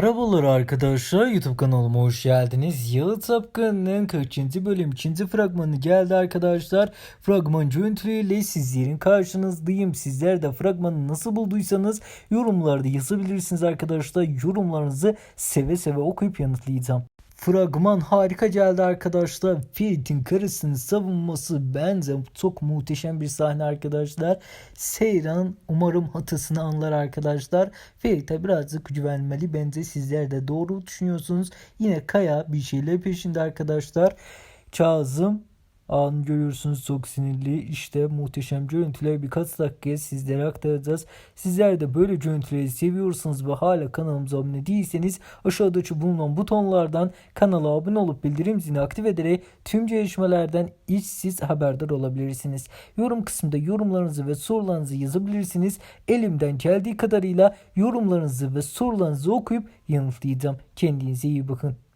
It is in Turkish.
Merhabalar arkadaşlar YouTube kanalıma hoş geldiniz. Yalı Tapkan'ın kaçıncı bölüm 2. fragmanı geldi arkadaşlar. Fragman görüntüleriyle sizlerin karşınızdayım. Sizler de fragmanı nasıl bulduysanız yorumlarda yazabilirsiniz arkadaşlar. Yorumlarınızı seve seve okuyup yanıtlayacağım. Fragman harika geldi arkadaşlar. Ferit'in karısını savunması bence çok muhteşem bir sahne arkadaşlar. Seyran umarım hatasını anlar arkadaşlar. Ferit'e birazcık güvenmeli. Bence sizler de doğru düşünüyorsunuz. Yine Kaya bir şeyler peşinde arkadaşlar. Kazım An görüyorsunuz çok sinirli. İşte muhteşem görüntüler birkaç dakikaya sizlere aktaracağız. Sizler de böyle görüntüleri seviyorsanız ve hala kanalımıza abone değilseniz aşağıdaki bulunan butonlardan kanala abone olup bildirim zilini aktif ederek tüm gelişmelerden ilk siz haberdar olabilirsiniz. Yorum kısmında yorumlarınızı ve sorularınızı yazabilirsiniz. Elimden geldiği kadarıyla yorumlarınızı ve sorularınızı okuyup yanıtlayacağım. Kendinize iyi bakın.